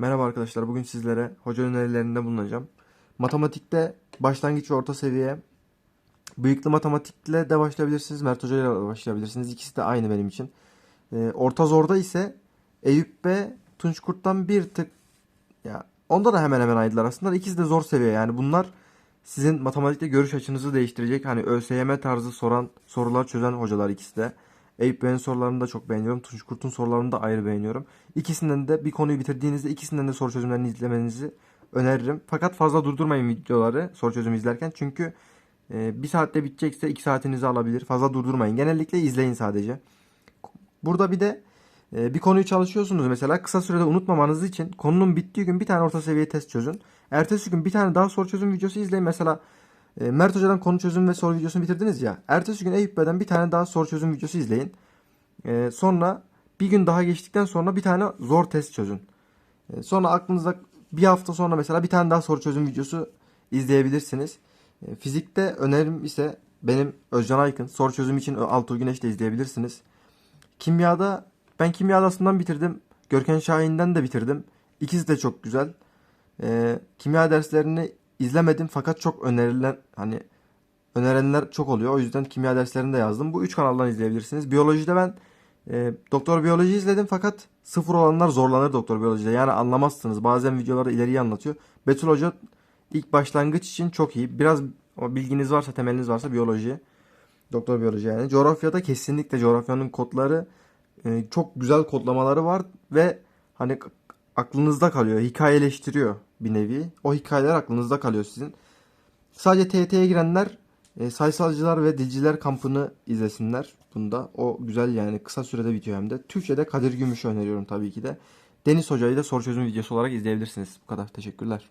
Merhaba arkadaşlar. Bugün sizlere hoca önerilerinde bulunacağım. Matematikte başlangıç ve orta seviye bıyıklı matematikle de başlayabilirsiniz. Mert Hoca ile başlayabilirsiniz. İkisi de aynı benim için. Ee, orta zorda ise Eyüp ve Tunç Kurt'tan bir tık ya onda da hemen hemen aynılar aslında. İkisi de zor seviye yani. Bunlar sizin matematikte görüş açınızı değiştirecek. Hani ÖSYM tarzı soran sorular çözen hocalar ikisi de. Eyüp Bey'in sorularını da çok beğeniyorum. Tunç Kurt'un sorularını da ayrı beğeniyorum. İkisinden de bir konuyu bitirdiğinizde ikisinden de soru çözümlerini izlemenizi öneririm. Fakat fazla durdurmayın videoları soru çözümü izlerken. Çünkü e, bir saatte bitecekse iki saatinizi alabilir. Fazla durdurmayın. Genellikle izleyin sadece. Burada bir de e, bir konuyu çalışıyorsunuz mesela kısa sürede unutmamanız için konunun bittiği gün bir tane orta seviye test çözün. Ertesi gün bir tane daha soru çözüm videosu izleyin. Mesela Mert Hoca'dan konu çözüm ve soru videosunu bitirdiniz ya. Ertesi gün Eyüp Bey'den bir tane daha soru çözüm videosu izleyin. E, sonra bir gün daha geçtikten sonra bir tane zor test çözün. E, sonra aklınızda bir hafta sonra mesela bir tane daha soru çözüm videosu izleyebilirsiniz. E, fizikte önerim ise benim Özcan Aykın. Soru çözüm için Altuğ Güneş de izleyebilirsiniz. Kimyada ben kimya adasından bitirdim. Görkem Şahin'den de bitirdim. İkisi de çok güzel. Ee, kimya derslerini izlemedim fakat çok önerilen hani önerenler çok oluyor. O yüzden kimya derslerini de yazdım. Bu üç kanaldan izleyebilirsiniz. Biyolojide ben e, doktor biyoloji izledim fakat sıfır olanlar zorlanır doktor biyolojide. Yani anlamazsınız. Bazen videolarda ileriyi anlatıyor. Betül Hoca ilk başlangıç için çok iyi. Biraz bilginiz varsa, temeliniz varsa biyoloji. Doktor biyoloji yani. Coğrafyada kesinlikle coğrafyanın kodları e, çok güzel kodlamaları var ve hani aklınızda kalıyor. Hikayeleştiriyor bir nevi. O hikayeler aklınızda kalıyor sizin. Sadece TYT'ye girenler e, sayısalcılar ve dilciler kampını izlesinler bunda. O güzel yani kısa sürede bitiyor hem de. Türkçe'de Kadir Gümüş'ü öneriyorum tabii ki de. Deniz Hoca'yı da soru çözüm videosu olarak izleyebilirsiniz. Bu kadar. Teşekkürler.